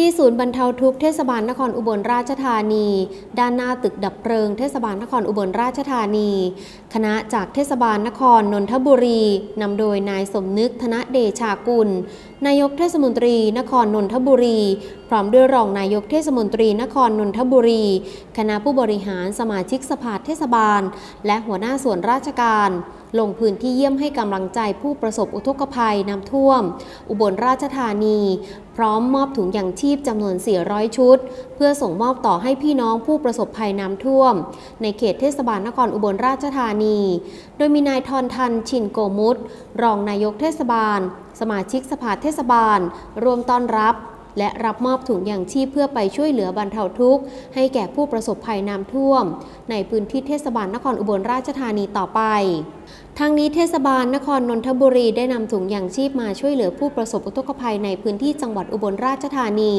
ที่ศูนย์บรรเทาทุกข์เทศบาลนครอุบลราชธานี ด้านหน้าตึกดับเพลิงเทศบาลนครอุบลราชธานี คณะจากเทศบาลนครนนทบุรีนำโดยนายสมนึกธนเดชากุล นายกเทศมนตรีนครนนทบุรี พร้อมด้วยรองนายกเทศมนตรีนครนนทบุรี คณะผู้บริหารสมาชิกสภาเทศบาล และหัวหน้าส่วนราชการ ลงพื้นที่เยี่ยมให้กำลังใจผู้ประสบอุทกภัยน้ำท่วม อุบลราชธานี พร้อมมอบถุงยางชีพจำนวน 400 ชุด เพื่อส่งมอบต่อให้พี่น้องผู้ประสบภัยน้ำท่วม ในเขตเทศบาลนครอุบลราชธานี โดยมีนายทอนทันชินโกมุตรองนายกเทศบาล สมาชิกสภาเทศบาลรวมต้อนรับและรับมอบถุงยางชีพเพื่อไปช่วยเหลือบรรเทาทุกข์ ให้แก่ผู้ประสบภัยน้ำท่วม ในพื้นที่เทศบาลนครอุบลราชธานีต่อไป ทางนี้เทศบาลนครนนทบุรีได้นำถุงยางชีพมาช่วยเหลือผู้ประสบอุทกภัยในพื้นที่จังหวัดอุบลราชธานี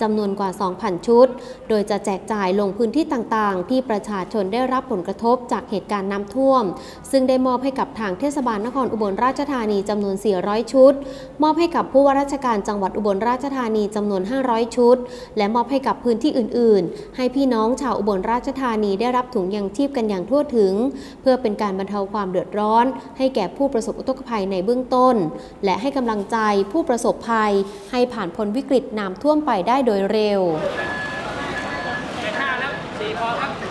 จำนวนกว่า 2,000 ชุด โดยจะแจกจ่ายลงพื้นที่ต่างๆ ที่ประชาชนได้รับผลกระทบจากเหตุการณ์น้ำท่วม ซึ่งได้มอบให้กับทางเทศบาลนครอุบลราชธานีจำนวน 400 ชุด มอบให้กับผู้ว่าราชการจังหวัดอุบลราชธานีจำนวน 500 ชุด และมอบให้กับพื้นที่อื่น ๆ ให้พี่น้องชาวอุบลราชธานีได้รับถุงยางชีพกันอย่างทั่วถึง เพื่อเป็นการบรรเทาความเดือดอดร้อน ให้แก่ผู้ประสบอุทกภัยในเบื้องต้น และให้กำลังใจผู้ประสบภัย ให้ผ่านพ้นวิกฤตน้ำท่วมไปได้โดยเร็วเจ็แล้วสีพอครับ